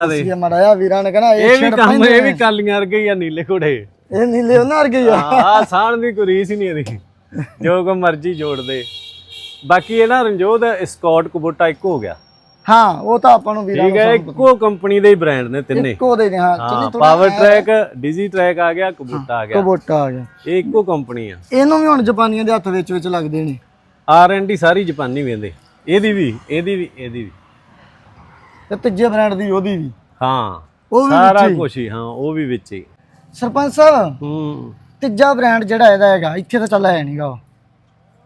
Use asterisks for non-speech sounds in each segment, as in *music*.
ਇਹ ਮੜਾਇਆ ਵੀਰਾਂ ਨੇ ਕਹਣਾ ਇਹ ਵੀ ਕੰਮ ਇਹ ਵੀ ਕਾਲੀਆਂ ਵਰਗੇ ਹੀ ਆ ਨੀਲੇ ਘੋੜੇ। ਇਹ ਨੀਲੇ ਉਹਨਾਂ ਵਰਗੇ ਹੀ ਆ। ਆ ਸਾਣ ਦੀ ਕੋਈ ਰੀਸ ਹੀ ਨਹੀਂ ਇਹਦੀ। ਜੋ ਕੋ ਮਰਜ਼ੀ ਜੋੜ ਦੇ। ਬਾਕੀ ਇਹ ਨਾ ਰਣਜੋਤ ਸਕਾਟ ਕੁਬੋਟਾ ਇੱਕ ਹੋ ਗਿਆ। ਹਾਂ ਉਹ ਤਾਂ ਆਪਾਂ ਨੂੰ ਵੀਰਾਂ ਠੀਕ ਹੈ ਇੱਕੋ ਕੰਪਨੀ ਦੇ ਹੀ ਬ੍ਰਾਂਡ ਨੇ ਤਿੰਨੇ। ਇੱਕੋ ਦੇ ਨੇ ਹਾਂ ਹਾਂ ਚਲੀ ਥੋੜਾ ਪਾਵਰ ਟਰੈਕ ਡਿਜੀ ਟਰੈਕ ਆ ਗਿਆ ਕੁਬੋਟਾ ਆ ਗਿਆ। ਕਬੋਟਾ ਆ ਗਿਆ। ਇਹ ਇੱਕੋ ਕੰਪਨੀ ਆ। ਇਹਨੂੰ ਵੀ ਹੁਣ ਜਾਪਾਨੀਆਂ ਦੇ ਹੱਥ ਵਿੱਚ ਵਿੱਚ ਲੱਗਦੇ ਨੇ। ਆਰ ਡੀ ਸਾਰੀ ਜਾਪਾਨੀ ਵੇਂਦੇ ਇਹਦੀ ਵੀ ਇਹਦੀ ਵੀ ਇਹਦੀ ਵੀ। ਤੇ ਤੀਜੇ ਬ੍ਰਾਂਡ ਦੀ ਉਹਦੀ ਵੀ। ਹਾਂ ਉਹ ਵੀ ਸਾਰਾ ਕੁਝ ਹੀ। ਹਾਂ ਉਹ ਵੀ ਵਿੱਚ ਹੀ। ਸਰਪੰਚ ਸਾਹਿਬ ਹੂੰ। ਤੀਜਾ ਬ੍ਰਾਂਡ ਜਿਹੜਾ ਇਹਦਾ ਹੈਗਾ ਇੱਥੇ ਤਾਂ ਚੱਲ ਹੈ ਨਹੀਂਗਾ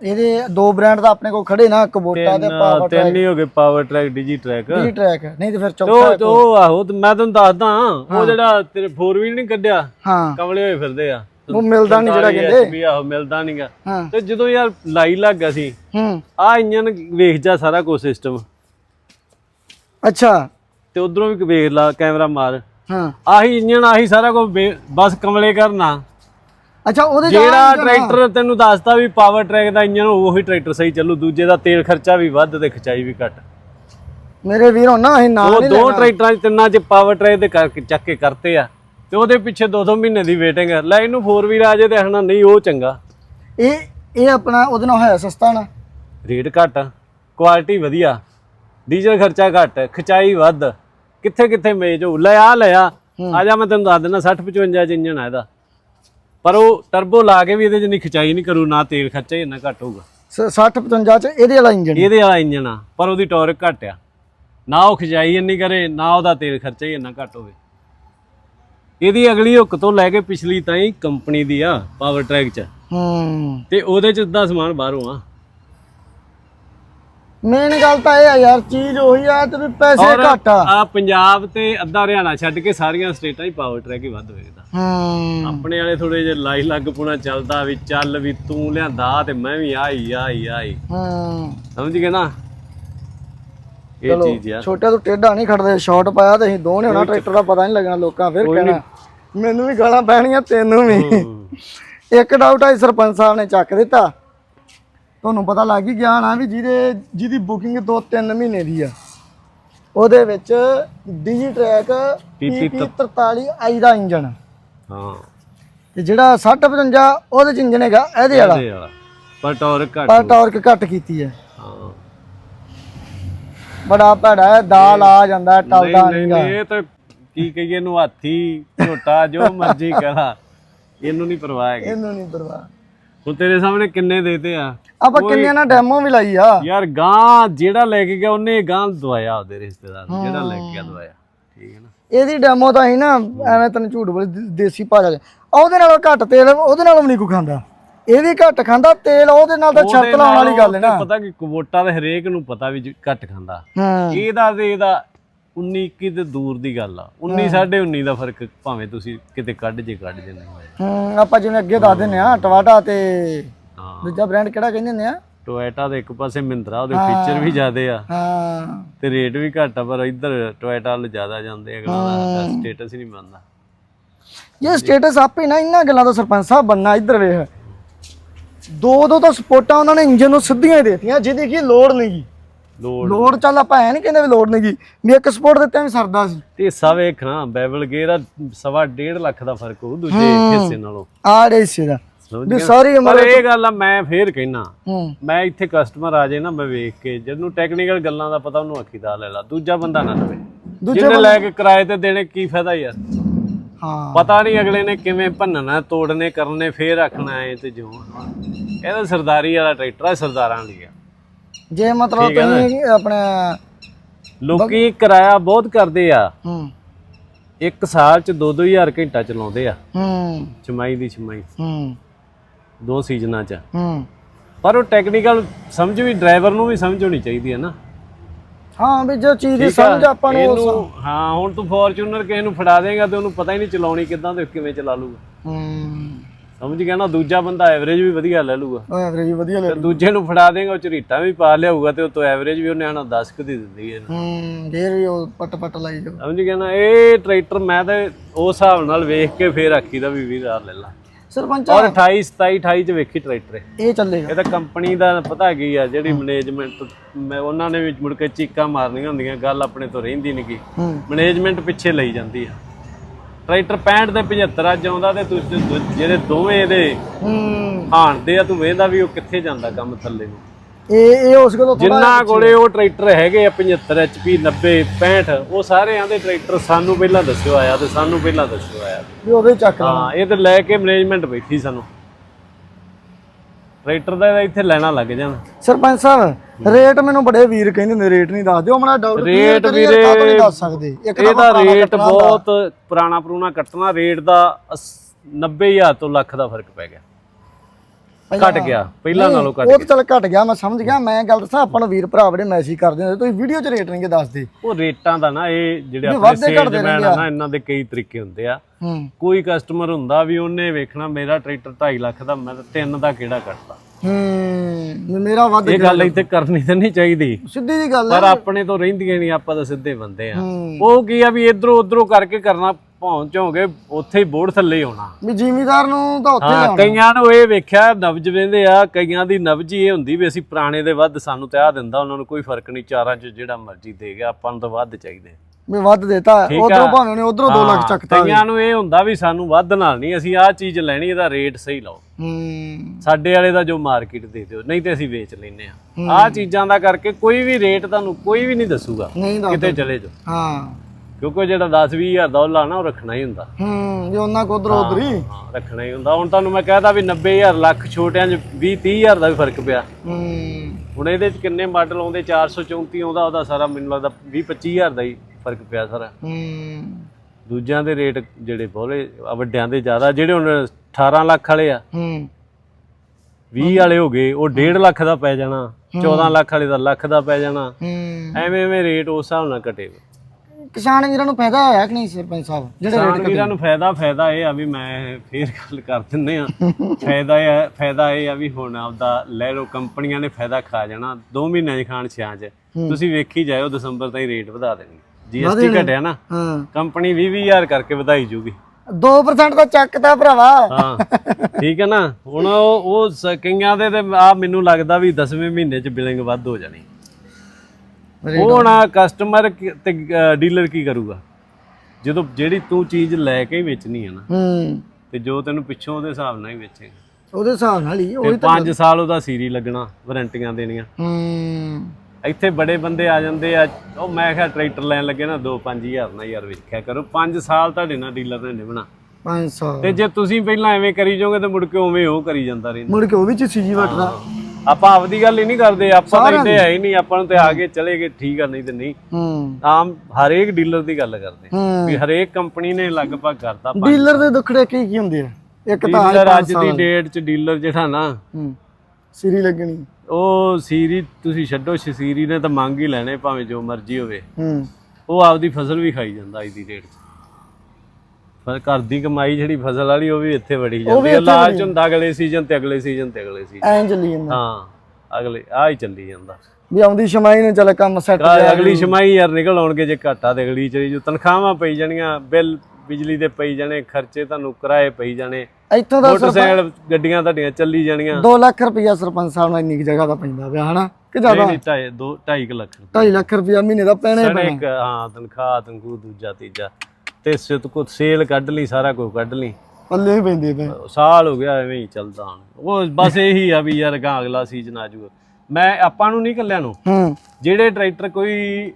ਇਹਦੇ ਦੋ ਬ੍ਰਾਂਡ ਤਾਂ ਆਪਣੇ ਕੋਲ ਖੜੇ ਨਾ ਕਬੋਟਾ ਤੇ ਪਾਵਰ ਤਿੰਨ ਹੀ ਹੋ ਗਏ Powertrac Digitrac. D track ਨਹੀਂ ਤੇ ਫਿਰ ਚੌਥਾ ਆਹੋ ਤੇ ਮੈਂ ਤੁਹਾਨੂੰ ਦੱਸਦਾ ਉਹ ਜਿਹੜਾ ਤੇਰੇ 4 ਵੀਲ ਨਹੀਂ ਕੱਢਿਆ ਹਾਂ। ਕਮਲੇ ਹੋਏ ਫਿਰਦੇ ਆ। ਉਹ ਮਿਲਦਾ ਨਹੀਂ ਜਿਹੜਾ ਕਹਿੰਦੇ। ਵੀ ਆਹੋ ਮਿਲਦਾ ਨਹੀਂਗਾ ਹਾਂ। ਤੇ ਜਦੋਂ ਯਾਰ ਲਾਈ ਲੱਗ ਸੀ ਹੂੰ। ਆ ਇੰਜਨ ਵੇਖ ਜਾ ਸਾਰਾ ਕੁਝ ਸਿਸਟਮ ਅੱਛਾ। ਤੇ ਉਧਰੋਂ ਵੀ ਵੇਖ ਲਾ ਕੈਮਰਾ ਮਾਰ। ਹਾਂ। ਆਹੀ ਇੰਜਨ ਆਹੀ ਸਾਰਾ ਕੁਝ ਬਸ ਕਮਲੇ ਕਰਨਾ। ਅੱਛਾ ਉਹਦੇ ਜਿਹੜਾ ਟਰੈਕਟਰ ਤੈਨੂੰ ਦੱਸਦਾ ਵੀ ਪਾਵਰ ਟਰੈਕ ਦਾ ਇੰਜਨ ਉਹੀ ਟਰੈਕਟਰ ਸਹੀ ਚੱਲੂ। ਦੂਜੇ ਦਾ ਤੇਲ ਖਰਚਾ ਵੀ ਵੱਧ ਤੇ ਖਚਾਈ ਵੀ ਘੱਟ। ਮੇਰੇ ਵੀਰ ਨਾ ਅਸੀਂ ਨਾਲ ਉਹ ਦੋ ਟਰੈਕਟਰਾਂ 'ਚ ਤਿੰਨਾਂ 'ਚ ਪਾਵਰ ਟਰੈਕ ਦੇ ਕਰਕੇ ਚੱਕ ਕੇ ਕਰਤੇ ਆ। ਤੇ ਉਹਦੇ ਪਿੱਛੇ 2-2 ਮਹੀਨੇ ਦੀ ਵੇਟਿੰਗ ਹੈ ਲੈ ਇਹਨੂੰ 4 ਵੀਲ ਆ ਜੇ ਤੇ ਹਣਾ ਨਹੀਂ ਉਹ ਚੰਗਾ। ਇਹ ਇਹ ਆਪਣਾ ਉਹਦੇ ਨਾਲ ਹੈ ਸਸਤਾ ਨਾ। ਰੇਟ ਘੱਟ ਕੁਆਲਿਟੀ ਵਧੀਆ। ਡੀਜ਼ਲ ਖਰਚਾ ਘੱਟ ਖਚਾਈ ਵੱਧ। ਕਿੱਥੇ ਕਿੱਥੇ ਮੇਜ ਹੋ ਲੈ ਆ ਲੈ ਆ। ਆ ਜਾ ਮੈਂ ਤੈਨੂੰ ਦੱਸ ਦਿੰਦਾ 60 55 ਚ ਇੰਜਨ ਆ ਇਹਦਾ। ਪਰ ਉਹ ਟਰਬੋ ਲਾ ਕੇ ਵੀ ਇਹਦੇ 'ਚ ਨਹੀਂ ਖਚਾਈ ਨਹੀਂ ਕਰੂ ਨਾ ਤੇਲ ਖਰਚਾ ਹੀ ਇੰਨਾ ਘੱਟ ਹੋਊਗਾ। 60 55 ਚ ਇਹਦੇ ਵਾਲਾ ਇੰਜਨ ਇਹਦੇ ਵਾਲਾ ਇੰਜਨ ਆ ਪਰ ਉਹਦੀ ਟਾਰਕ ਘੱਟ ਆ। ਨਾ ਉਹ ਖਚਾਈ ਇੰਨੀ ਕਰੇ ਨਾ ਉਹਦਾ ਤੇਲ ਖਰਚਾ ਹੀ ਇੰਨਾ ਘੱਟ ਹੋਵੇ। ਇਹਦੀ ਅਗਲੀ ਹੁੱਕ ਤੋਂ ਲੈ ਕੇ ਪਿਛਲੀ ਤਾਈਂ ਕੰਪਨੀ ਦੀ ਆ ਪਾਵਰ ਟਰੈਕ ਚ। ਹੂੰ। ਤੇ ਉਹਦੇ ਚ ਅੱਧਾ ਸਮਾਨ ਬਾਹਰੋਂ ਆ। ਮੇਨ ਗੱਲ ਤਾਂ ਇਹ ਆ ਯਾਰ ਚੀਜ਼ ਉਹੀ ਆ ਤੇ ਵੀ ਪੈਸੇ ਘੱਟ ਆ। ਆ ਪੰਜਾਬ ਤੇ ਅੱਧਾ ਹਰਿਆਣਾ ਛੱਡ ਕੇ ਸਾਰੀਆਂ ਸਟੇਟਾਂ ਹੀ ਪਾਵਰ ਟਰੈਕ ਹੀ ਵੱਧ ਵੇਚਦਾ ਹੂੰ। ਆਪਣੇ ਵਾਲੇ ਥੋੜੇ ਜਿਹਾ ਲਾਈ ਲੱਗ ਪੁਣਾ ਚੱਲਦਾ ਵੀ ਚੱਲ ਵੀ ਤੂੰ ਲਿਆਂਦਾ ਤੇ ਮੈਂ ਵੀ ਆਈ ਆਈ ਆਈ। ਹੂੰ। ਸਮਝ ਗਏ ਨਾ? ਇਹ ਚੀਜ਼ ਆ ਛੋਟੇ ਤੋਂ ਟੇਢਾ ਨਹੀਂ ਖੜਦੇ ਸ਼ਾਰਟ ਪਾਇਆ ਤੇ ਅਸੀਂ ਦੋਨੇ ਹੋਣਾ ਟਰੈਕਟਰ ਦਾ ਪਤਾ ਨਹੀਂ ਲੱਗਣਾ ਲੋਕਾਂ ਫਿਰ ਕਹਿਣਾ। ਮੈਨੂੰ ਵੀ ਗਾਲਾਂ ਪੈਣੀਆਂ ਤੈਨੂੰ ਵੀ। ਇੱਕ ਡਾਊਟ ਆ ਸਰਪੰਚ ਸਾਹਿਬ ਨੇ ਚੱਕ ਦਿੱਤਾ। ਤੁਹਾਨੂੰ ਪਤਾ ਲੱਗ ਹੀ ਗਿਆ ਨਾ ਵੀ ਜਿਹਦੇ ਜਿਹਦੀ ਬੁਕਿੰਗ 2-3 ਮਹੀਨੇ ਦੀ ਆ। ਉਹਦੇ ਵਿੱਚ ਡੀਜੀ ਟਰੈਕ PP 43 ਆਈ ਦਾ ਇੰਜਨ ਹਾਂ। ਤੇ ਜਿਹੜਾ 6055 ਉਹਦੇ ਚ ਇੰਜਨ ਹੈਗਾ ਇਹਦੇ ਵਾਲਾ। ਇਹਦੇ ਵਾਲਾ। ਪਰ ਟਾਰਕ ਘੱਟ ਪਰ ਟਾਰਕ ਘੱਟ ਕੀਤੀ ਹੈ। ਹਾਂ। ਬੜਾ ਭੈੜਾ ਹੈ ਦਾਲ ਆ ਜਾਂਦਾ ਹੈ, ਟਲਦਾ ਨਹੀਂ ਨਹੀਂਗਾ। ਨਹੀਂ ਇਹ ਤਾਂ ਕੀ ਕਹੀਏ ਇਹਨੂੰ ਹਾਥੀ ਝੋਟਾ ਜੋ ਮਰਜ਼ੀ ਕਹਾ ਇਹਨੂੰ ਨਹੀਂ ਪਰਵਾਹ ਹੈਗੀ। ਇਹਨੂੰ ਨਹੀਂ ਪਰਵਾਹ। ਹੁਣ ਤੇਰੇ ਸਾਹਮਣੇ ਕਿੰਨੇ ਦੇਤੇ ਆ? ਆਪਾਂ ਕਿੰਨੇ ਨਾ ਡੈਮੋ ਵੀ ਲਾਈ ਆ। ਯਾਰ ਗਾਂ ਜਿਹੜਾ ਲੈ ਕੇ ਗਿਆ ਉਹਨੇ ਗਾਂ ਦਵਾਇਆ ਉਹਦੇ ਰਿਸ਼ਤੇਦਾਰ ਨੂੰ ਜਿਹੜਾ ਲੈ ਕੇ ਗਿਆ ਦਵਾਇਆ। ਠੀਕ ਹੈ ਨਾ? ਇਹਦੀ ਡੈਮੋ ਤਾਂ ਹੀ ਨਾ ਐਵੇਂ ਤੈਨੂੰ ਝੂਠ ਬੋਲੇ ਦੇਸੀ ਭਾਜਾ ਉਹਦੇ ਨਾਲੋਂ ਘੱਟ ਤੇਲ ਉਹਦੇ ਨਾਲੋਂ ਵੀ ਨਹੀਂ ਕੋ ਖਾਂਦਾ। ਇਹ ਵੀ ਘੱਟ ਖਾਂਦਾ ਤੇਲ ਉਹਦੇ ਨਾਲ ਤਾਂ ਛੱਤ ਲਾਉਣ ਵਾਲੀ ਗੱਲ ਹੈ ਨਾ। ਪਤਾ ਕਿ ਕੁਬੋਟਾ ਦੇ ਹਰੇਕ ਨੂੰ ਪਤਾ ਵੀ ਜ- ਘੱਟ ਖਾਂਦਾ। ਹਾਂ। ਇਹਦਾ ਤੇ ਇਹਦਾ 19 21 ਤੇ ਦੂਰ ਦੀ ਗੱਲ ਆ। 19 19.5 ਦਾ ਫ਼ਰਕ ਭਾਵੇਂ ਤੁਸੀਂ ਕਿਤੇ ਕੱਢ ਜੇ ਕੱਢ ਜੇ ਨਹੀਂ ਹੋਇਆ ਹੂੰ ਆਪਾਂ ਜਿਵੇਂ ਅੱਗੇ ਦੱਸ ਦਿੰਨੇ ਆ ਟਵਾਟਾ ਤੇ ਹਾਂ। ਦੂਜਾ ਬ੍ਰਾਂਡ ਕਿਹੜਾ ਕਹਿੰਦੇ ਹੁੰਦੇ ਆ? ਟੋਇਟਾ ਦੇ ਇੱਕ ਪਾਸੇ ਮਿੰਤਰਾ ਉਹਦੇ ਫੀਚਰ ਵੀ ਜ਼ਿਆਦੇ ਆ। ਹਾਂ। ਤੇ ਰੇਟ ਵੀ ਘੱਟ ਆ ਪਰ ਇੱਧਰ ਟੋਇਟਾ ਵੱਲ ਜ਼ਿਆਦਾ ਜਾਂਦੇ ਅਗਲਾ ਦਾ। ਸਟੇਟਸ ਹੀ ਨਹੀਂ ਮੰਨਦਾ ਇਹ ਸਟੇਟਸ ਆਪੇ ਨਾ ਇਹਨਾਂ ਗੱਲਾਂ ਤੋਂ ਸਰਪੰਚ ਸਾਹਿਬ ਬੰਨਾ ਇੱਧਰ ਵੇਖ। ਦੋ ਦੋ ਤਾਂ ਸਪੋਰਟਾਂ ਉਹਨਾਂ ਨੇ ਇੰਜਨ ਨੂੰ ਸਿੱਧੀਆਂ ਹੀ ਦੇਤੀਆਂ ਜਿਹਦੀ ਕੀ ਲੋੜ ਨਹੀਂਗੀ ਲੋਡ ਚੱਲ ਆਪਾਂ ਐ ਨਹੀਂ ਕਹਿੰਦੇ ਵੀ ਲੋੜ ਨਹੀਂਗੀ। ਵੀ ਇੱਕ ਸਪੋਰਟ ਦਿੱਤੇ ਵੀ ਸਰਦਾ ਸੀ। ਤੇ ਹਿੱਸਾ ਵੇਖਣਾ ਬੈਬਲ ਗੇਅਰ ਆ ਸਵਾ ਡੇਢ ਲੱਖ ਦਾ ਫ਼ਰਕ ਹੋਊ ਦੂਜੇ ਹਿੱਸੇ ਨਾਲੋਂ। ਰੇ ਹਿੱਸੇ ਦਾ। ਵੀ ਸਾਰੀ ਪਰ ਉਮਰ ਇਹ ਗੱਲ ਆ ਮੈਂ ਫੇਰ ਕਹਿਣਾ ਹੂੰ। ਮੈਂ ਇੱਥੇ ਕਸਟਮਰ ਆ ਜੇ ਨਾ ਮੈਂ ਵੇਖ ਕੇ ਜਿਹਨੂੰ ਟੈਕਨੀਕਲ ਗੱਲਾਂ ਦਾ ਪਤਾ ਉਹਨੂੰ ਅੱਖੀ ਦਾ ਲੈ ਲਾ ਦੂਜਾ ਬੰਦਾ ਨਾ ਲਵੇ। ਜਿਹਨੇ ਲੈ ਕੇ ਕਿਰਾਏ ਤੇ ਦੇਣੇ ਕੀ ਫਾਇਦਾ ਯਾਰ? ਹਾਂ। ਪਤਾ ਨਹੀਂ ਅਗਲੇ ਨੇ ਕਿਵੇਂ ਭੰਨਣਾ ਤੋੜਨੇ ਕਰਨੇ ਫੇਰ ਰੱਖਣਾ ਐ ਤੇ ਜੋ ਇਹ ਤਾਂ ਸਰਦਾਰੀ ਵਾਲਾ ਟਰੈਕਟਰ ਆ ਸਰਦਾਰਾਂ ਲਈ ਆ। ਜੇ ਮਤਲਬ ਤੁਸੀਂ ਆਪਣਾ ਲੋਕੀ ਕਿਰਾਇਆ ਬਹੁਤ ਕਰਦੇ ਆ। ਹੂੰ। ਇੱਕ ਸਾਲ ਚ 2-2000 ਘੰਟਾ ਚਲਾਉਂਦੇ ਆ। ਹੂੰ। ਛਮਾਈ ਦੀ ਛਮਾਈ। ਹੂੰ। ਦੋ ਸੀਜ਼ਨਾਂ ਚ। ਹੂੰ। ਪਰ ਉਹ ਟੈਕਨੀਕਲ ਸਮਝ ਵੀ ਡਰਾਈਵਰ ਨੂੰ ਵੀ ਸਮਝ ਹੋਣੀ ਚਾਹੀਦੀ ਹੈ ਨਾ। ਹਾਂ ਵੀ ਜੋ ਚੀਜ਼ ਦੀ ਠੀਕ ਆ? ਸਮਝ ਆਪਾਂ ਨੂੰ ਉਸ- ਇਹਨੂੰ ਹਾਂ ਹੁਣ ਤੂੰ ਫੋਰਚੂਨਰ ਕਿਸੇ ਨੂੰ ਫੜਾ ਦੇਗਾ ਤੇ ਉਹਨੂੰ ਪਤਾ ਹੀ ਨਹੀਂ ਚਲਾਉਣੀ ਕਿੱਦਾਂ ਤੇ ਕਿਵੇਂ ਚਲਾ ਲੂਗਾ ਸਮਝ ਗਿਆ ਨਾ ਦੂਜਾ ਬੰਦਾ ਐਵਰੇਜ ਵੀ ਵਧੀਆ ਲੈ ਲੂਗਾ ਉਹ ਐਵਰੇਜ ਵਧੀਆ ਲੈ ਤੇ ਦੂਜੇ ਨੂੰ ਫੜਾ ਦੇਗਾ ਉਹ ਝਰੀਟਾਂ ਵੀ ਪਾ ਲਿਆਊਗਾ ਤੇ ਉਹ ਤੋਂ ਐਵਰੇਜ ਵੀ ਉਹਨੇ ਆਣਾ 10 ਕੁ ਦੀ ਦਿੰਦੀ ਹੈ ਹੂੰ ਫੇਰ ਵੀ ਉਹ ਪਟ ਪਟ ਲਾਈ ਜਾਓ ਸਮਝ ਗਿਆ ਨਾ ਇਹ ਟਰੈਕਟਰ ਮੈਂ ਤੇ ਉਸ ਹਿਸਾਬ ਨਾਲ ਵੇਖ ਕੇ ਫੇਰ ਆਖੀਦਾ ਵੀ ਵੀਰ ਆ ਲੈ ਲਾ। ਸਰਪੰਚ ਔਰ 28 27 28 ਚ ਵੇਖੀ ਟਰੈਕਟਰ ਇਹ। ਚੱਲੇਗਾ। ਇਹ ਤਾਂ ਕੰਪਨੀ ਦਾ ਪਤਾ ਕੀ ਆ ਜਿਹੜੀ ਮੈਨੇਜਮੈਂਟ ਮੈਂ ਉਹਨਾਂ ਨੇ ਵੀ ਮੁੜ ਕੇ ਚੀਕਾਂ ਮਾਰਨੀਆਂ ਹੁੰਦੀਆਂ ਗੱਲ ਆਪਣੇ ਤੋਂ ਰਹਿੰਦੀ ਨਹੀਂ ਹੂੰ। ਮੈਨੇਜਮੈਂਟ ਪਿੱਛੇ ਲਈ ਜਾਂਦੀ ਆ। ਟਰੈਕਟਰ 65 ਤੇ 75 ਅੱਜ ਆਉਂਦਾ ਤੇ ਤੁਸੀਂ ਦੂ- ਜਿਹੜੇ ਦੋਵੇਂ ਇਹਦੇ ਹੂੰ। ਹਾਣਦੇ ਆ ਤੂੰ ਵੇਂਦਾ ਵੀ ਉਹ ਕਿੱਥੇ ਜਾਂਦਾ ਕੰਮ ਥੱਲੇ ਨੂੰ। ਇਹ ਇਹ ਉਸ ਕੋਲੋਂ ਜਿੰਨਾ ਕੋਲੇ ਉਹ ਟਰੈਕਟਰ ਹੈਗੇ ਆ 75 HP 90 65 ਉਹ ਸਾਰੇ ਆਂਦੇ ਟਰੈਕਟਰ ਸਾਨੂੰ ਪਹਿਲਾਂ ਦੱਸਿਓ ਆਇਆ ਤੇ ਸਾਨੂੰ ਪਹਿਲਾਂ ਦੱਸਿਓ ਆਇਆ। ਵੀ ਉਹਦੇ ਚੱਕ ਲਾ। ਹਾਂ ਇਹ ਤੇ ਲੈ ਕੇ ਮੈਨੇਜਮੈਂਟ ਬੈਠੀ ਸਾਨੂੰ। ਟਰੈਕਟਰ ਦਾ ਇੱਥੇ ਲੈਣਾ ਲੱਗ ਜਾਣਾ। ਸਰਪੰਚ ਸਾਹਿਬ ਰੇਟ ਮੈਨੂੰ ਬੜੇ ਵੀਰ ਕਹਿੰਦੇ ਨੇ ਰੇਟ ਨਹੀਂ ਦੱਸਦੇ ਉਹ ਮਨਾ ਡਾਊਟ ਰੇਟ ਨਹੀਂ ਵੀਰੇ ਦੱਸ ਸਕਦੇ। ਇਹਦਾ ਰੇਟ। ਬਹੁਤ ਪੁਰਾਣਾ ਪੁਰਾਣਾ ਕੱਟਣਾ ਰੇਟ ਦਾ 90000 ਤੋਂ ਲੱਖ ਦਾ ਫ਼ਰਕ ਪੈ ਗਿਆ। ਘਟ ਗਿਆ। ਪਹਿਲਾਂ ਨਾਲੋਂ ਘਟ ਉਹ ਤਾਂ ਚੱਲ ਘਟ ਗਿਆ ਮੈਂ ਸਮਝ ਗਿਆ। ਮੈਂ ਗੱਲ ਦੱਸਾਂ ਆਪਾਂ ਨੂੰ ਵੀਰ ਭਰਾ ਬੜੇ ਮੈਸੇਜ ਕਰਦੇ ਹੁੰਦੇ। ਤੁਸੀਂ ਵੀਡੀਓ 'ਚ ਰੇਟ ਨਹੀਂ ਗੇ ਦੱਸਦੇ। ਉਹ ਰੇਟਾਂ ਦਾ ਨਾ ਇਹ ਜਿਹੜੇ ਆਪਣੇ ਸੇਲਜ਼ਮੈਨ ਆ। ਨਾ ਇਹਨਾਂ ਦੇ ਕਈ ਤਰੀਕੇ ਹੁੰਦੇ ਆ। ਕੋਈ ਕਸਟਮਰ ਹੁੰਦਾ ਵੀ ਉਹਨੇ ਵੇਖਣਾ ਮੇਰਾ ਟਰੈਕਟਰ 2.5 ਲੱਖ ਦਾ ਮੈਂ 3 ਦਾ ਕਿਹੜਾ ਕੱਟਦਾ? ਹੂੰ ਮੇਰਾ ਵੱਧ ਇਹ ਗੱਲ ਇੱਥੇ ਕਰਨੀ ਤਾਂ ਨਹੀਂ ਚਾਹੀਦੀ। ਸਿੱਧੀ ਜੀ ਗੱਲ ਪਰ ਆਪਣੇ ਤੋਂ ਰਹਿੰਦੀਆਂ ਨਹੀਂ ਆਪਾਂ ਤਾਂ ਸਿੱਧੇ ਬੰਦੇ ਆ। ਉਹ ਕੀ ਆ ਵੀ ਇਧਰੋਂ ਉਧਰੋਂ ਕਰਕੇ ਕਰਨਾ ਪਹੁੰਚ ਹੋਗੇ ਉੱਥੇ ਹੀ ਬੋਰਡ ਥੱਲੇ ਹੀ ਆਉਣਾ। ਵੀ ਜ਼ਿਮੀਦਾਰ ਨੂੰ ਤਾਂ ਉੱਥੇ ਹਾਂ ਲਿਆਉਣਾ। ਕਈਆਂ ਨੂੰ ਇਹ ਵੇਖਿਆ ਨਬਜ ਵੇਂਦੇ ਆ ਕਈਆਂ ਦੀ ਨਬਜ ਹੀ ਇਹ ਹੁੰਦੀ ਵੀ ਅਸੀਂ ਪੁਰਾਣੇ ਦੇ ਵੱਧ ਸਾਨੂੰ ਤੇ ਆ ਦਿੰਦਾ ਉਹਨਾਂ ਨੂੰ ਕੋਈ ਫ਼ਰਕ ਨਹੀਂ ਚਾਰਾਂ ਚ ਜਿਹੜਾ ਮਰਜ਼ੀ ਦੇ ਗਿਆ ਆਪਾਂ ਨੂੰ ਤਾਂ ਵੱਧ ਚਾਹੀਦੇ। ਵੀ ਵੱਧ ਦੇਤਾ ਠੀਕ ਉਧਰੋਂ। ਭਾਵੇਂ ਨੇ ਉਧਰੋਂ 2 ਲੱਖ ਹਾਂ, ਚੱਕਤਾ ਕਈਆਂ ਨੂੰ ਇਹ ਹੁੰਦਾ ਵੀ ਸਾਨੂੰ ਵੱਧ ਨਾਲ ਨਹੀਂ ਅਸੀਂ ਆਹ ਚੀਜ਼ ਲੈਣੀ ਇਹਦਾ ਰੇਟ ਸਹੀ ਲਾਓ। ਹੂੰ। ਸਾਡੇ ਵਾਲੇ ਦਾ ਜੋ ਮਾਰਕੀਟ ਦੇ ਦਿਓ ਨਹੀਂ ਤੇ ਅਸੀਂ ਵੇਚ ਲੈਨੇ ਆ। ਆਹ ਚੀਜ਼ਾਂ ਦਾ ਕਰਕੇ ਕੋਈ ਵੀ ਰੇਟ ਤੁਹਾਨੂੰ ਕੋਈ ਵੀ ਨਹੀਂ ਦੱਸੂਗਾ ਨਹੀਂ ਦੱਸ ਕਿਤੇ ਚਲੇ ਜਾਓ। ਹਾਂ। ਕਿਉਂਕਿ ਜਿਹੜਾ 10 20 ਹਜ਼ਾਰ ਦਾ ਉਹ ਲਾਣਾ ਉਹ ਰੱਖਣਾ ਹੀ ਹੁੰਦਾ। ਹੂੰ ਜੇ ਉਹਨਾਂ ਕੋ ਉਧਰ ਉਧਰ ਹੀ। ਹਾਂ ਰੱਖਣਾ ਹੀ ਹੁੰਦਾ। ਹੁਣ ਤੁਹਾਨੂੰ ਮੈਂ ਕਹਿਦਾ ਵੀ 90000 ਲੱਖ ਛੋਟਿਆਂ 'ਚ 20 30000 ਦਾ ਵੀ ਫ਼ਰਕ ਪਿਆ। ਹੂੰ। ਹੁਣ ਇਹਦੇ 'ਚ ਕਿੰਨੇ ਮਾਡਲ ਆਉਂਦੇ? 434 ਆਉਂਦਾ ਉਹਦਾ ਸਾਰਾ ਮੈਨੂੰ ਲੱਗਦਾ 20 25000 ਦਾ ਹੀ ਫ਼ਰਕ ਪਿਆ ਸਾਰਾ। ਹੂੰ। ਦੂਜਿਆਂ ਦੇ ਰੇਟ ਜਿਹੜੇ ਬੋਲੇ ਵੱਡਿਆਂ ਦੇ ਜ਼ਿਆਦਾ ਜਿਹੜੇ ਹੁਣ 18 ਲੱਖ ਵਾਲੇ ਆ। ਹੂੰ। 20 ਵਾਲੇ ਹੋ ਗਏ ਉਹ 1.5 ਲੱਖ ਦਾ ਪੈ ਜਾਣਾ 14 ਲੱਖ ਵਾਲੇ ਦਾ ਲੱਖ ਦਾ ਪੈ ਜਾਣਾ। ਐਵੇਂ ਐਵੇਂ ਰੇਟ ਉਸ ਹਿਸਾਬ ਨਾਲ ਘਟੇ ਕਿਸਾਨ ਵੀਰਾਂ ਨੂੰ ਫਾਇਦਾ ਹੋਇਆ ਕਿ ਨਹੀਂ ਸਰਪੰਚ ਸਾਹਿਬ? ਜਿਹੜੇ ਕਿਸਾਨ ਵੀਰਾਂ ਨੂੰ ਫਾਇਦਾ ਫਾਇਦਾ ਇਹ ਆ ਵੀ ਮੈਂ ਫੇਰ ਗੱਲ ਕਰ ਦਿੰਦੇ ਆ *laughs* ਫਾਇਦਾ ਇਹ ਆ- ਫਾਇਦਾ ਇਹ ਆ ਵੀ ਹੁਣ ਆਪਦਾ ਲੈ ਲਓ ਕੰਪਨੀਆਂ ਨੇ ਫਾਇਦਾ ਖਾ ਜਾਣਾ 2 ਮਹੀਨਿਆਂ 'ਚ ਖਾਣ ਛਿਆਂ 'ਚ। ਤੁਸੀਂ ਵੇਖੀ ਜਾਇਓ ਦਸੰਬਰ ਤਾਈਂ ਰੇਟ ਵਧਾ ਦੇਣਗੇ। ਜੀਐਸਟੀ ਘਟਿਆ ਨਾ ਹਾਂ। ਕੰਪਨੀ 20 20000 ਕਰਕੇ ਵਧਾਈ ਜੂਗੀ। 2% ਦਾ ਚੱਕਦਾ ਭਰਾਵਾ। ਹਾਂ ਠੀਕ ਹੈ ਨਾ? ਹੁਣ ਉਹ ਉਹ ਸ- ਕਈਆਂ ਦੇ ਤੇ ਆ ਮੈਨੂੰ ਲੱਗਦਾ ਵੀ 10ਵੇਂ ਮਹੀਨੇ 'ਚ ਬਿਲਿੰਗ ਵੱਧ ਹੋ ਜਾਣੀ। ਉਹ ਹੁਣ ਕਸਟਮਰ ਤੇ ਡੀਲਰ ਕੀ ਕਰੂਗਾ? ਜਦੋਂ ਜਿਹੜੀ ਤੂੰ ਚੀਜ਼ ਲੈ ਕੇ ਹੀ ਵੇਚਣੀ ਹੈ ਨਾ ਹੂੰ। ਤੇ ਜੋ ਤੈਨੂੰ ਪਿੱਛੋਂ ਉਹਦੇ ਹਿਸਾਬ ਨਾਲ ਹੀ ਵੇਚੇਗਾ। ਉਹਦੇ ਹਿਸਾਬ ਨਾਲ ਹੀ ਉਹ ਤੇ 5 ਸਾਲ ਉਹਦਾ ਸੀਰੀ ਲੱਗਣਾ ਵਾਰੰਟੀਆਂ ਦੇਣੀਆਂ। ਹੂੰ। ਇੱਥੇ ਬੜੇ ਬੰਦੇ ਆ ਜਾਂਦੇ ਆ ਉਹ ਮੈਂ ਕਿਹਾ ਟਰੈਕਟਰ ਲੈਣ ਲੱਗੇ ਨਾ 2-5000 ਨਾਲ ਯਾਰ ਵੇਖਿਆ ਕਰੋ 5 ਸਾਲ ਤੁਹਾਡੇ ਨਾਲ ਡੀਲਰ ਨੇ ਨਿਭਣਾ। 500 ਤੇ ਜੇ ਤੁਸੀਂ ਪਹਿਲਾਂ ਐਵੇਂ ਕਰੀ ਜਾਓਗੇ ਤੇ ਮੁੜ ਕੇ ਉਵੇਂ ਉਹ ਕਰੀ ਜਾਂਦਾ ਰਹਿੰਦਾ। ਮੁੜ ਕੇ ਉਹ ਵੀ ਚ ਸੀਜੀ ਵਟਦਾ। ਆਪਾਂ ਆਪਦੀ ਗੱਲ ਹੀ ਨਹੀਂ ਕਰਦੇ ਆਪਾਂ ਤਾਂ ਇੱਥੇ ਹੈ ਹੀ ਨਹੀਂ ਆਪਾਂ ਨੂੰ ਤੇ ਆ ਕੇ ਚਲੇ ਗਏ ਠੀਕ ਆ ਨਹੀਂ ਤੇ ਨਹੀਂ। ਹੂੰ। ਆਮ ਹਰੇਕ ਡੀਲਰ ਦੀ ਗੱਲ ਕਰਦੇ। ਵੀ ਹਰੇਕ ਕੰਪਨੀ ਨੇ ਲਗਭਗ ਕਰਤਾ ਡੀਲਰ ਦੇ ਦੁੱਖੜੇ ਕੀ ਕੀ ਹੁੰਦੇ ਆ? ਇੱਕ ਤਾਂ ਡੀਲਰ ਅੱਜ ਦੀ ਡੇਟ 'ਚ ਡੀਲਰ ਜਿਹੜਾ ਨਾ ਹੂੰ। ਸਿਰੀ ਲੱਗਣੀ। ਉਹ ਸੀਰੀ ਤੁਸੀਂ ਛੱਡੋ ਸੀਰੀ ਨੇ ਤਾਂ ਮੰਗ ਹੀ ਲੈਣੇ ਭਾਵੇਂ ਜੋ ਮਰਜ਼ੀ ਹੋਵੇ। ਹੂੰ। ਉਹ ਆਪਦੀ ਫਸਲ ਵੀ ਖਾਈ ਜਾਂਦਾ ਅੱਜ ਦੀ ਡੇਟ 'ਚ। ਪਰ ਘਰ ਦੀ ਕਮਾਈ ਜਿਹੜੀ ਫਸਲ ਵਾਲੀ ਉਹ ਵੀ ਇੱਥੇ ਵੜੀ ਜਾਂਦੀ ਹੈ। ਲਾਲਚ ਹੁੰਦਾ ਅਗਲੇ ਸੀਜ਼ਨ ਤੇ ਅਗਲੇ ਸੀਜ਼ਨ ਤੇ ਅਗਲੇ ਸੀਜ਼ਨ ਐਂ ਚੱਲੀ ਜਾਂਦਾ। ਹਾਂ ਅਗਲੇ ਆ ਹੀ ਚੱਲੀ ਜਾਂਦਾ। ਵੀ ਆਉਂਦੀ ਸ਼ਮਾਈ ਨੇ ਚੱਲ ਕੰਮ ਸੈੱਟ ਆਹ ਅਗਲੀ ਛਮਾਈ ਯਾਰ ਨਿਕਲ ਆਉਣਗੇ ਜੇ ਘਾਟਾ ਤੇ ਅਗਲੀ ਚਲੀ ਜੋ ਤਨਖਾਹਾਂ ਪਈ ਜਾਣੀਆਂ ਬਿੱਲ ਬਿਜਲੀ ਦੇ ਪਈ ਜਾਣੇ ਖਰਚੇ ਤੁਹਾਨੂੰ ਕਿਰਾਏ ਪਈ ਜਾਣੇ। ਇੱਥੋਂ ਦਾ ਮੋਟਰਸਾਈਕਲ ਗੱਡੀਆਂ ਤੁਹਾਡੀਆਂ ਚੱਲੀ ਜਾਣੀਆਂ। 2 ਲੱਖ ਰੁਪਇਆ ਸਰਪੰਚ ਸਾਹਿਬ ਨਾਲ ਇੰਨੀ ਜਗ੍ਹਾ ਦਾ ਪੈਂਦਾ ਪਿਆ ਹਨਾ? ਕਿ ਜ਼ਿਆਦਾ? ਨਹੀਂ ਢਾਈ ਦੋ 2.5 ਲੱਖ 2.5 ਲੱਖ ਰੁਪਇਆ ਮਹੀਨੇ ਦਾ ਪੈਣਾ ਹੀ ਪੈਣਾ। ਹਾਂ ਤਨਖਾਹ ਤਨਖੂ ਦੂਜਾ ਤੀਜਾ। ਤੇ ਸਿਤ ਕੋ ਸੇਲ ਕੱਢ ਲਈ ਸਾਰਾ ਕੁਝ ਕੱਢ ਲਈ। ਪੱਲੇ ਹੀ ਪੈਂਦੇ ਪਏ। ਸਾਲ ਹੋ ਗਿਆ ਐਵੇਂ ਹੀ ਚੱਲਦਾ ਹੁਣ। ਉਹ ਬਸ ਇਹੀ ਆ ਵੀ ਯਾਰ ਗਾਂ ਅਗਲਾ ਸੀਜ਼ਨ ਆ ਜਾਊਗਾ। ਮੈਂ ਆਪਾਂ ਨੂੰ ਨਹੀਂ ਕੱਲਿਆਂ ਨੂੰ। ਹੂੰ। ਜਿਹੜੇ ਟਰੈਕਟਰ ਕੋਈ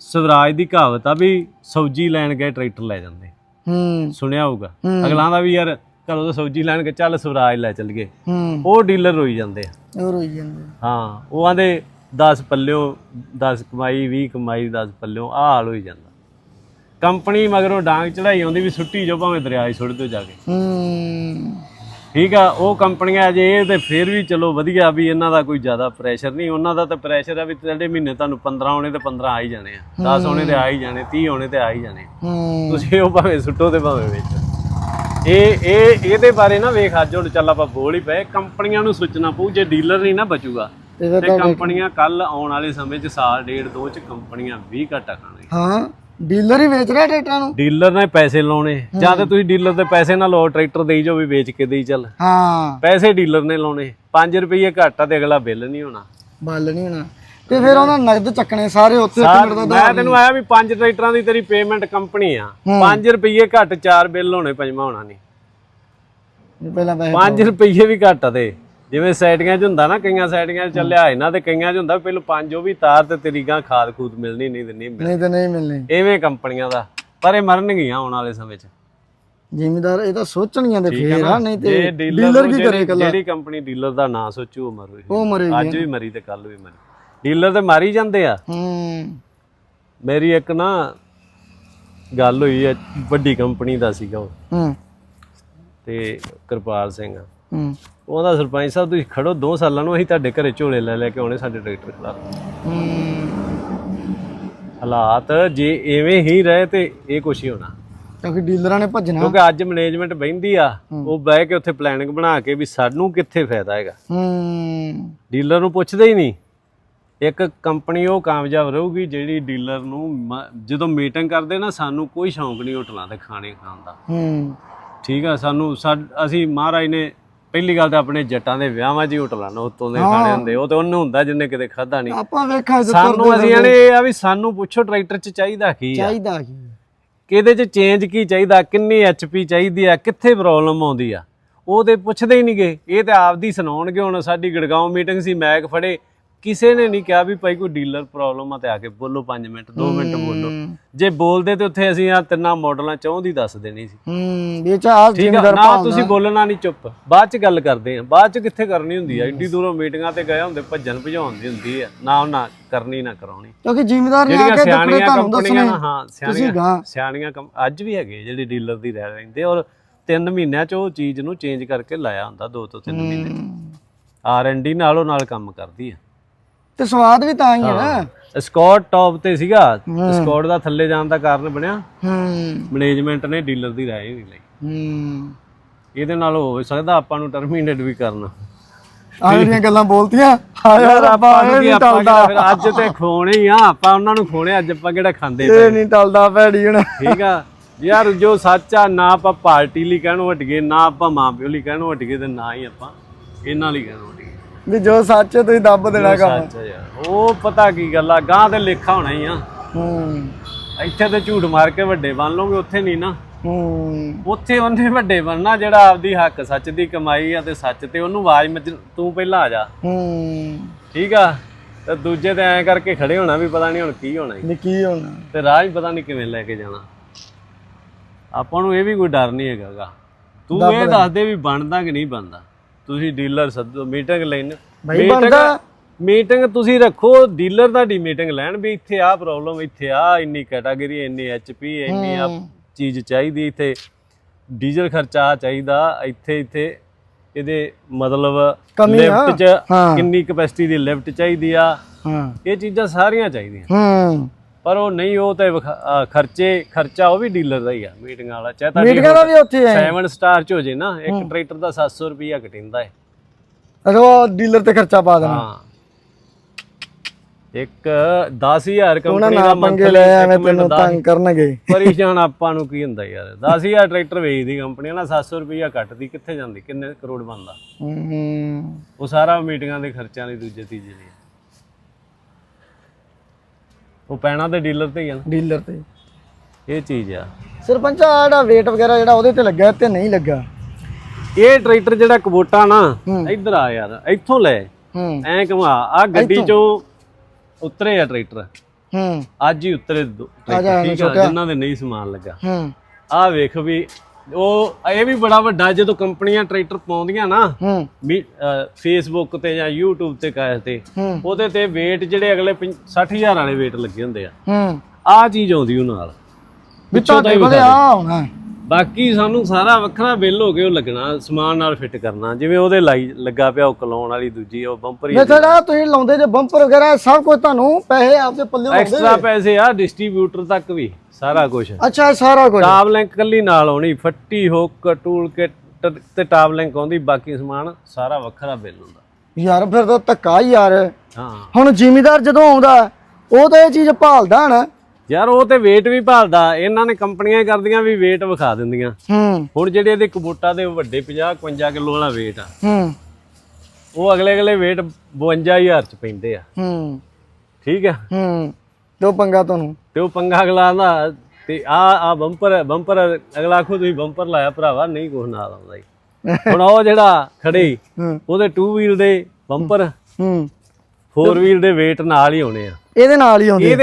ਸਵਰਾਜ ਦੀ ਕਹਾਵਤ ਆ ਵੀ ਸੌਜੀ ਲੈਣ ਗਏ ਟਰੈਕਟਰ ਲੈ ਜਾਂਦੇ। ਹੂੰ। ਸੁਣਿਆ ਹੋਊਗਾ? ਅਗਲਾਂ ਦਾ ਵੀ ਯਾਰ ਚਲੋ ਤਾਂ ਸੌਜੀ ਲੈਣ ਗਏ ਚੱਲ ਸਵਰਾਜ ਲੈ ਚੱਲ ਗਏ। ਹੂੰ। ਉਹ ਡੀਲਰ ਰੋਈ ਜਾਂਦੇ ਆ। ਉਹ ਰੋਈ ਜਾਂਦੇ ਹਾਂ ਉਹ ਆਂਦੇ 10 ਪੱਲਿਓ 10 ਕਮਾਈ 20 ਕਮਾਈ 10 ਪੱਲਿਓ ਆ ਹਾਲ ਹੋਈ ਜਾਂਦਾ। ਕੰਪਨੀ ਮਗਰੋਂ ਡਾਂਗ ਚੜਾਈ ਆਉਂਦੀ ਵੀ ਸੁੱਟੀ ਜੋ ਭਾਵੇਂ ਦਰਿਆ 'ਚ ਸੁੱਟ ਦਿਓ ਜਾ ਕੇ। ਹੂੰ। ਠੀਕ ਆ ਉਹ ਕੰਪਨੀਆਂ ਜੇ ਇਹ ਤੇ ਫਿਰ ਵੀ ਚਲੋ ਵਧੀਆ ਵੀ ਇਹਨਾਂ ਦਾ ਕੋਈ ਜ਼ਿਆਦਾ ਪ੍ਰੈਸ਼ਰ ਨਹੀਂ ਉਹਨਾਂ ਦਾ ਤਾਂ ਪ੍ਰੈਸ਼ਰ ਆ ਵੀ ਜਿਹੜੇ ਮਹੀਨੇ ਤੁਹਾਨੂੰ 15 ਆਉਣੇ ਤੇ 15 ਆ ਹੀ ਜਾਣੇ ਆ 10 ਆਉਣੇ ਤੇ ਆ ਹੀ ਜਾਣੇ 30 ਆਉਣੇ ਤੇ ਆ ਹੀ ਜਾਣੇ। ਹੂੰ। ਤੁਸੀਂ ਉਹ ਭਾਵੇਂ ਸੁੱਟੋ ਤੇ ਭਾਵੇਂ ਵੇਚੋ ਇਹ ਇਹ ਇਹਦੇ ਬਾਰੇ ਨਾ ਵੇਖ ਅੱਜ ਹੁਣ ਚੱਲ ਆਪਾਂ ਬੋਲ ਹੀ ਪਏ ਕੰਪਨੀਆਂ ਨੂੰ ਸੋਚਣਾ ਪਊ ਜੇ ਡੀਲਰ ਨਹੀਂ ਨਾ ਬਚੂਗਾ ਤੇ ਕੰਪਨੀਆਂ ਕੱਲ ਆਉਣ ਵਾਲੇ ਸਮੇਂ 'ਚ ਸਾਲ ਡੇਢ ਦੋ 'ਚ ਕੰਪਨੀਆਂ ਵੀ ਘਾਟਾ ਖਾਣਗੀਆਂ। ਹਾਂ। ਡੀਲਰ ਹੀ ਵੇਚ ਰਿਹਾ ਟਰੈਕਟਰਾਂ ਨੂੰ? ਡੀਲਰ ਨੇ ਪੈਸੇ ਲਾਉਣੇ। ਜਾਂ ਤੇ ਤੁਸੀਂ ਡੀਲਰ ਦੇ ਪੈਸੇ ਨਾ ਲਓ ਟਰੈਕਟਰ ਦੇਈ ਜੋ ਵੀ ਵੇਚ ਕੇ ਦੇਈ ਚੱਲ। ਹਾਂ। ਪੈਸੇ ਡੀਲਰ ਨੇ ਲਾਉਣੇ। 5 ਰੁਪਏ ਘੱਟ ਤੇ ਅਗਲਾ ਬਿੱਲ ਨਹੀਂ ਹੋਣਾ। ਬੱਲ ਨਹੀਂ ਹੋਣਾ। ਤੇ ਫਿਰ ਉਹਨਾਂ ਨਗਦ ਚੱਕਣੇ ਸਾਰੇ ਉੱਥੇ ਇੱਕ ਮਿੰਟ ਦਾ ਮੈਂ ਤੈਨੂੰ ਆਇਆ ਵੀ ਪੰਜ ਟਰੈਕਟਰਾਂ ਦੀ ਤੇਰੀ ਪੇਮੈਂਟ ਕੰਪਨੀ ਆ। 5 ਰੁਪਏ ਘੱਟ 4 ਬਿੱਲ ਹੋਣੇ ਪੰਜਵਾਂ ਹੋਣਾ ਨਹੀਂ। ਪਹਿਲਾਂ ਪੈਸੇ 5 ਰੁਪਏ ਵੀ ਘੱਟ ਆ ਤੇ। ਜਿਵੇਂ ਸਾਈਟੀਆਂ 'ਚ ਹੁੰਦਾ ਨਾ ਕਈਆਂ ਸਾਈਟੀਆਂ 'ਚ ਚੱਲਿਆ ਇਹਨਾਂ ਤੇ ਕਈਆਂ 'ਚ ਹੁੰਦਾ ਪਹਿਲਾਂ ਪੰਜ ਉਹ ਵੀ ਤਾਰ ਤੇ ਤੇਰੀ ਗਾਂ ਖਾਦ ਖੂਦ ਮਿਲਣੀ ਨਹੀਂ ਤੇ ਨਹੀਂ ਤੇ ਨਹੀਂ ਮਿਲਣੀ। ਐਵੇਂ ਕੰਪਨੀਆਂ ਦਾ ਪਰ ਇਹ ਮਰਨਗੀਆਂ ਆਉਣ ਵਾਲੇ ਸਮੇਂ 'ਚ। ਜ਼ਿਮੀਦਾਰ ਇਹ ਤਾਂ ਸੋਚਣੀਆਂ ਹੈ ਫੇਰ? ਆ ਨਹੀਂ ਤੇ ਡੀਲਰ ਕੀ ਕਰੇ ਕੱਲਾ ਜਿਹੜੀ ਕੰਪਨੀ ਡੀਲਰ ਦਾ ਨਾਂ ਸੋਚੂ ਉਹ ਮਰੂ ਉਹ ਮਰੇਗੀ। ਅੱਜ ਵੀ ਮਰੀ ਤੇ ਕੱਲ ਵੀ ਮਰੀ। ਡੀਲਰ ਤੇ ਮਾਰੀ ਜਾਂਦੇ ਆ। ਹੂੰ। ਮੇਰੀ ਇੱਕ ਨਾ ਗੱਲ ਹੋਈ ਹੈ ਵੱਡੀ ਕੰਪਨੀ ਦਾ ਸੀਗਾ ਉਹ। ਹੂੰ। ਤੇ ਕਿਰਪਾਲ ਸਿੰਘ ਹੂੰ। ਉਹਦਾ ਸਰਪੰਚ ਸਾਹਿਬ ਤੁਸੀਂ ਖੜੋ 2 ਸਾਲਾਂ ਨੂੰ ਅਸੀਂ ਤੁਹਾਡੇ ਘਰੇ ਝੋਲੇ ਲੈ ਲੈ ਕੇ ਆਉਣੇ ਸਾਡੇ ਟਰੈਕਟਰ ਖਿਲਾਫ। ਹਾਲਾਤ ਜੇ ਐਵੇਂ ਹੀ ਰਹੇ ਤੇ ਇਹ ਕੁਛ ਹੀ ਹੋਣਾ। ਕਿਉਂਕਿ ਡੀਲਰਾਂ ਨੇ ਭੱਜਣਾ। ਕਿਉਂਕਿ ਅੱਜ ਮੈਨੇਜਮੈਂਟ ਬਹਿੰਦੀ ਆ ਉਹ ਬਹਿ ਕੇ ਉੱਥੇ ਪਲੈਨਿੰਗ ਬਣਾ ਕੇ ਵੀ ਸਾਨੂੰ ਕਿੱਥੇ ਫਾਇਦਾ ਹੈਗਾ। ਹੂੰ। ਡੀਲਰ ਨੂੰ ਪੁੱਛਦੇ ਹੀ ਨਹੀਂ। ਇੱਕ ਕੰਪਨੀ ਉਹ ਕਾਮਯਾਬ ਰਹੂਗੀ ਜਿਹੜੀ ਡੀਲਰ ਨੂੰ ਜਦੋਂ ਮੀਟਿੰਗ ਕਰਦੇ ਨਾ ਸਾਨੂੰ ਕੋਈ ਸ਼ੌਂਕ ਨਹੀਂ ਹੋਟਲਾਂ ਤੇ ਖਾਣੇ ਖਾਣ ਦਾ। ਹੂੰ। ਠੀਕ ਆ ਸਾਨੂੰ ਅਸੀਂ ਮਹਾਰਾਜ ਨੇ ਪਹਿਲੀ ਗੱਲ ਤਾਂ ਆਪਣੇ ਜੱਟਾਂ ਦੇ ਵਿਆਹਾਂ 'ਚ ਹੀ ਹੋਟਲਾਂ ਨੂੰ ਉਤੋਂ ਦੇ ਖਾਣੇ ਹੁੰਦੇ ਉਹ ਤੇ ਉਹਨੂੰ ਹੁੰਦਾ ਜਿੰਨੇ ਕਿਤੇ ਖਾਦਾ ਨਹੀਂ। ਆਪਾਂ ਵੇਖਾਂ ਜੇ ਸਾਨੂੰ ਅਸੀਂ ਆਣੇ ਇਹ ਆ ਵੀ ਸਾਨੂੰ ਪੁੱਛੋ ਟਰੈਕਟਰ 'ਚ ਚਾਹੀਦਾ ਕੀ ਆ। ਚਾਹੀਦਾ ਕੀ ਕਿਹਦੇ 'ਚ ਚੇਂਜ ਕੀ ਚਾਹੀਦਾ ਕਿੰਨੀ ਐਚਪੀ ਚਾਹੀਦੀ ਆ ਕਿੱਥੇ ਪ੍ਰੋਬਲਮ ਆਉਂਦੀ ਆ। ਉਹ ਤੇ ਪੁੱਛਦੇ ਹੀ ਨਹੀਂਗੇ ਇਹ ਤੇ ਆਪਦੀ ਸੁਣਾਉਣਗੇ ਹੁਣ ਸਾਡੀ ਗੜਗਾਉਂ ਮੀਟਿੰਗ ਸੀ ਮੈਕ ਫੜੇ। ਕਿਸੇ ਨੇ ਨਹੀਂ ਕਿਹਾ ਵੀ ਭਾਈ ਕੋਈ ਡੀਲਰ ਪ੍ਰੋਬਲਮ ਆ ਤੇ ਆ ਕੇ ਬੋਲੋ 5 ਮਿੰਟ 2 ਮਿੰਟ ਬੋਲੋ। ਜੇ ਬੋਲਦੇ ਤੇ ਉੱਥੇ ਅਸੀਂ ਆ ਤਿੰਨਾਂ ਮਾਡਲਾਂ ਚੋਂ ਦੀ ਦੱਸ ਦੇਣੀ ਸੀ। ਹੂੰ ਆ ਠੀਕ ਆ ਜ਼ਿਮੀਦਾਰ ਨਾ ਤੁਸੀਂ ਬੋਲਣਾ ਨਹੀਂ ਚੁੱਪ ਬਾਅਦ ਚ ਗੱਲ ਕਰਦੇ ਆ ਬਾਅਦ ਚ ਕਿੱਥੇ ਕਰਨੀ ਹੁੰਦੀ ਆ? ਏਡੀ ਦੂਰੋਂ ਮੀਟਿੰਗਾਂ ਤੇ ਗਏ ਹੁੰਦੇ ਭੱਜਣ ਭਜਾਉਣ ਦੀ ਹੁੰਦੀ ਆ। ਨਾ ਉਹਨਾਂ ਕਰਨੀ ਨਾ ਕਰਾਉਣੀ। ਕਿਉਂਕਿ ਜ਼ਿਮੀਦਾਰ ਨੇ ਆ ਕੇ ਸਿਆਣੀਆਂ ਤੁਹਾਨੂੰ ਦੱਸਣੇ। ਨਾ ਹਾਂ ਸਿਆਣੀਆਂ ਸਿਆਣੀਆਂ ਅੱਜ ਵੀ ਹੈਗੇ ਜਿਹੜੇ ਡੀਲਰ ਦੀ ਰਹਿ ਰਹਿੰਦੇ ਔਰ 3 ਮਹੀਨਿਆਂ ਚ ਉਹ ਚੀਜ਼ ਨੂੰ ਚੇਂਜ ਕਰਕੇ ਲਾਇਆ ਹੁੰਦਾ 2 ਤੋਂ 3 ਮਹੀਨੇ ਆਰ ਐਨ ਡੀ ਨਾਲੋਂ ਨਾਲ ਕੰਮ ਕਰਦੀ ਆ। ਤੇ ਸਵਾਦ ਵੀ ਤਾਂ ਹੀ ਹੈ ਨਾ। ਸਕਾਟ ਟੌਪ ਤੇ ਸੀਗਾ। ਸਕਾਟ ਦਾ ਥੱਲੇ ਜਾਣ ਦਾ ਕਾਰਨ ਬਣਿਆ। ਹੂੰ। ਮੈਨੇਜਮੈਂਟ ਨੇ ਡੀਲਰ ਦੀ ਰਾਏ ਨਹੀਂ ਲਈ। ਹੂੰ। ਇਹਦੇ ਨਾਲ ਹੋ ਸਕਦਾ ਆਪਾਂ ਨੂੰ ਟਰਮੀਨੇਟ ਵੀ ਕਰਨਾ। ਆਹ ਜਿਹੜੀਆਂ ਗੱਲਾਂ ਬੋਲਤੀਆਂ। ਹਾਏ ਯਾਰ ਰੱਬਾ ਇਹ ਨਹੀਂ ਟਲਦਾ। ਫਿਰ ਅੱਜ ਤੇ ਖੋਣੇ ਆ। ਆਪਾਂ ਉਹਨਾਂ ਨੂੰ ਖੋਣੇ ਅੱਜ ਆਪਾਂ ਕਿਹੜਾ ਖਾਂਦੇ ਇਹ ਨਹੀਂ ਟਲਦਾ ਭੈੜੀ ਹੁਣ। ਠੀਕ ਆ। ਯਾਰ ਜੋ ਸੱਚ ਆ ਨਾ ਆਪਾਂ ਪਾਰਟੀ ਲਈ ਕਹਿਣੋਂ ਹਟੀਏ ਨਾ ਆਪਾਂ ਮਾਂ ਪਿਓ ਲਈ ਕਹਿਣੋਂ ਹਟੀਏ ਤੇ ਨਾ ਹੀ ਆਪਾਂ ਇਹਨਾਂ ਲਈ ਕਹਿਣੋਂ ਹਟੀਏ ਵੀ ਜੋ ਸੱਚ ਹੈ ਤੁਸੀਂ ਦੱਬ ਦੇਣਾ ਕੰਮ। ਸੱਚ ਆ ਯਾਰ ਉਹ ਪਤਾ ਕੀ ਗੱਲ ਆ ਗਾਂ ਤੇ ਲੇਖਾ ਹੋਣਾ ਹੀ ਆ। ਹੂੰ। ਇੱਥੇ ਤੇ ਝੂਠ ਮਾਰ ਕੇ ਵੱਡੇ ਬਣ ਲਓਗੇ ਉੱਥੇ ਨਹੀਂ ਨਾ। ਹੂੰ। ਉੱਥੇ ਉਹਨੇ ਵੱਡੇ ਬਣਨਾ ਜਿਹੜਾ ਆਪਦੀ ਹੱਕ ਸੱਚ ਦੀ ਕਮਾਈ ਆ ਤੇ ਸੱਚ ਤੇ ਉਹਨੂੰ ਆਵਾਜ਼ ਮੱਝ ਤੂੰ ਪਹਿਲਾਂ ਆ ਜਾ। ਹੂੰ। ਠੀਕ ਆ? ਤੇ ਦੂਜੇ ਤੇ ਐਂ ਕਰਕੇ ਖੜੇ ਹੋਣਾ ਵੀ ਪਤਾ ਨਹੀਂ ਹੁਣ ਕੀ ਹੋਣਾ ਈ। ਨੀ ਕੀ ਹੋਣਾ। ਤੇ ਰਾਹ ਹੀ ਪਤਾ ਨਹੀਂ ਕਿਵੇਂ ਲੈ ਕੇ ਜਾਣਾ। ਆਪਾਂ ਨੂੰ ਇਹ ਵੀ ਕੋਈ ਡਰ ਨਹੀਂ ਹੈਗਾਗਾ ਤੂੰ ਇਹ ਦੱਸ ਦੇ ਵੀ ਬਣਦਾ ਕਿ ਨਹੀਂ ਬਣਦਾ। ਤੁਸੀਂ ਡੀਲਰ ਸੱਦੋ ਮੀਟਿੰਗ ਲੈਣ। ਬਣਦਾ। ਮੀਟਿੰਗ ਤੁਸੀਂ ਰੱਖੋ ਡੀਲਰ ਤੁਹਾਡੀ ਮੀਟਿੰਗ ਲੈਣ ਵੀ ਇੱਥੇ ਆਹ ਪ੍ਰੋਬਲਮ ਇੱਥੇ ਆ ਇੰਨੀ ਕੈਟਾਗਰੀ ਇੰਨੀ ਐਚਪੀ ਇੰਨੀ ਆ ਚੀਜ਼ ਚਾਹੀਦੀ ਇੱਥੇ। ਡੀਜ਼ਲ ਖਰਚਾ ਚਾਹੀਦਾ ਇੱਥੇ ਇੱਥੇ ਇਹਦੇ ਮਤਲਬ ਆ। ਲਿਫਟ ਚ। ਕਿੰਨੀ ਕਪੈਸਿਟੀ ਦੀ ਲਿਫਟ ਚਾਹੀਦੀ ਆ। ਇਹ ਚੀਜ਼ਾਂ ਸਾਰੀਆਂ ਚਾਹੀਦੀਆਂ। ਹੂੰ। ਪਰ ਉਹ ਨਹੀਂ ਉਹ ਤੇ ਖਰਚੇ ਖਰਚਾ ਉਹ ਵੀ ਡੀਲਰ ਦਾ ਹੀ ਆ ਮੀਟਿੰਗ ਵਾਲਾ। ਚਾਹੇ ਤਾਂ ਮੀਟਿੰਗਾਂ ਦਾ ਵੀ ਉੱਥੇ ਹੈ 7 ਸਟਾਰ ਚ ਹੋ ਜੇ ਨਾ ਇੱਕ ਟਰੈਕਟਰ ਦਾ 700 ਰੁਪਿਆ ਘਟਿੰਦਾ ਹੈ ਰੋ ਡੀਲਰ ਤੇ ਖਰਚਾ ਪਾ ਦੇਣਾ। ਹਾਂ। ਇੱਕ 10000 ਉਹਨਾਂ ਕੰਪਨੀ ਦਾ ਮੰਥਲੀ ਲੈ ਐਵੇਂ ਤੈਨੂੰ ਤੰਗ ਕਰਨਗੇ। ਪਰੇਸ਼ਾਨ ਆਪਾਂ ਨੂੰ ਕੀ ਹੁੰਦਾ ਯਾਰ। 10000 ਟਰੈਕਟਰ ਵੇਚਦੀ ਕੰਪਨੀ ਨਾਲ 700 ਰੁਪਿਆ ਘਟਦੀ ਕਿੱਥੇ ਜਾਂਦੀ ਕਿੰਨੇ ਕਰੋੜ ਬਣਦਾ ਹੂੰ। ਉਹ ਸਾਰਾ ਮੀਟਿੰਗਾਂ ਦੇ ਖਰਚਿਆਂ ਲਈ ਦੂਜੇ ਤੀਜੇ ਲਈ ਉਹ ਪੈਣਾ ਤੇ ਡੀਲਰ ਤੇ ਹੀ ਆ ਨਾ। ਡੀਲਰ ਤੇ। ਇਹ ਚੀਜ਼ ਆ। ਸਰਪੰਚ ਆ ਜਿਹੜਾ weight ਵਗੈਰਾ ਜਿਹੜਾ ਉਹਦੇ ਤੇ ਲੱਗਾ ਤੇ ਨਹੀਂ ਲੱਗਾ? ਇਹ ਟਰੈਕਟਰ ਜਿਹੜਾ ਕਬੋਟਾ ਨਾ ਇੱਧਰ ਆ ਯਾਰ ਇੱਥੋਂ ਲੈ। ਹੂੰ। ਐਂ ਘੁਮਾ ਆ ਗੱਡੀ ਚੋਂ ਉਤਰੇ ਆ ਟਰੈਕਟਰ ਹੂੰ। ਅੱਜ ਹੀ ਉਤਰੇ ਦੋ ਜਾ, ਟਰੈਕਟਰ ਠੀਕ ਆ ਜਿਨ੍ਹਾਂ ਦੇ ਨਹੀਂ ਸਮਾਨ ਲੱਗਾ। ਹੂੰ। ਆ ਵੇਖ ਵੀ ਉਹ ਇਹ ਵੀ ਬੜਾ ਵੱਡਾ ਜਦੋਂ ਕੰਪਨੀਆਂ ਟਰੈਕਟਰ ਪਾਉਂਦੀਆਂ ਨਾ ਹੂੰ। ਫੇਸਬੁੱਕ ਤੇ ਜਾਂ YouTube ਤੇ ਕਾਇ ਤੇ ਉਹਦੇ ਤੇ weight ਜਿਹੜੇ ਅਗਲੇ 60000 ਵਾਲੇ weight ਲੱਗੇ ਹੁੰਦੇ ਆ। ਹੂੰ। ਆ ਚੀਜ਼ ਆਉਂਦੀ ਉਹ ਨਾਲ। ਵੀ ਪਿੱਛੋਂ ਤਾਂ ਤੁਹਾਡੇ ਹੀ ਕੋਲੇ ਵਿਖਾ ਆ ਹੋਣਾ। ਬਾਕੀ ਸਾਨੂੰ ਸਾਰਾ ਵੱਖਰਾ ਬਿੱਲ ਹੋ ਕੇ ਉਹ ਲੱਗਣਾ ਸਮਾਨ ਨਾਲ ਫਿੱਟ ਕਰਨਾ ਜਿਵੇਂ ਉਹਦੇ ਲਾਈ ਲੱਗਾ ਪਿਆ ਉਹ ਕਲਾਉਣ ਵਾਲੀ ਦੂਜੀ ਉਹ ਬੰਪਰ ਹੀ ਜਿਹੜਾ ਤੁਸੀਂ ਲਾਉਂਦੇ ਜੇ ਬੰਪਰ ਵਗੈਰਾ ਸਭ ਕੁਝ ਤੁਹਾਨੂੰ ਪੈਸੇ ਆਪਦੇ ਪੱਲੇ ਲਾਉਂਦੇ ਐਕਸਟਰਾ ਪੈਸੇ ਆ ਡਿਸਟ੍ਰੀਬਿਊਟਰ ਤੱਕ ਵੀ ਸਾਰਾ ਕੁਝ ਅੱਛਾ ਸਾਰਾ ਕੁਝ ਟਾਪ ਲਿੰਕ ਕੱਲੀ ਨਾਲ ਆਉਣੀ ਫੱਟੀ ਹੁੱਕ ਟੂਲ ਕਿਟ ਤੇ ਟਾਪ ਲਿੰਕ ਆਉਂਦੀ ਬਾਕੀ ਸਮਾਨ ਸਾਰਾ ਵੱਖਰਾ ਬਿੱਲ ਹੁੰਦਾ। ਯਾਰ ਫਿਰ ਤਾਂ ਧੱਕਾ ਯਾਰ। ਹਾਂ। ਹੁਣ ਜ਼ਿਮੀਦਾਰ ਜਦੋਂ ਆਉਂਦਾ ਉਹ ਤਾਂ ਇਹ ਚੀਜ਼ ਭਾਲਦਾ ਨਾ ਯਾਰ ਉਹ ਤੇ weight ਵੀ ਭਾਲਦਾ। ਇਹਨਾਂ ਨੇ ਕੰਪਨੀਆਂ ਹੀ ਕਰਦੀਆਂ ਵੀ weight ਵਿਖਾ ਦਿੰਦੀਆਂ। ਹੂੰ। ਹੁਣ ਜਿਹੜੇ ਇਹਦੇ ਕਬੂਟਾ ਦੇ ਵੱਡੇ 50 51 ਕਿਲੋ ਵਾਲਾ weight ਆ। ਹੂੰ। ਉਹ ਅਗਲੇ ਅਗਲੇ weight 52000 ਚ ਪੈਂਦੇ ਆ। ਹੂੰ। ਠੀਕ ਆ? ਹੂੰ। ਦੋ ਪੰਗਾ ਤੁਹਾਨੂੰ? ਤੇ ਉਹ ਪੰਗਾ ਅਗਲਾ ਦਾ ਤੇ ਆ ਆ ਬੰਪਰ ਬੰਪਰ ਅਗਲਾ ਆਖੋ ਤੁਸੀਂ ਬੰਪਰ ਲਾਇਆ ਭਰਾਵਾ ਨਹੀਂ ਕੁਛ ਨਾਲ ਆਉਂਦਾ ਜੀ। *laughs* ਹੁਣ ਉਹ ਜਿਹੜਾ ਖੜੇ ਉਹਦੇ 2 ਵੀਲ ਦੇ ਬੰਪਰ ਹੂੰ। 4 ਵੀਲ ਦੇ weight ਨਾਲ ਹੀ ਹੋਣੇ ਆ। ਇਹਦੇ ਨਾਲ ਹੀ ਆਉਂਦੇ ਆ।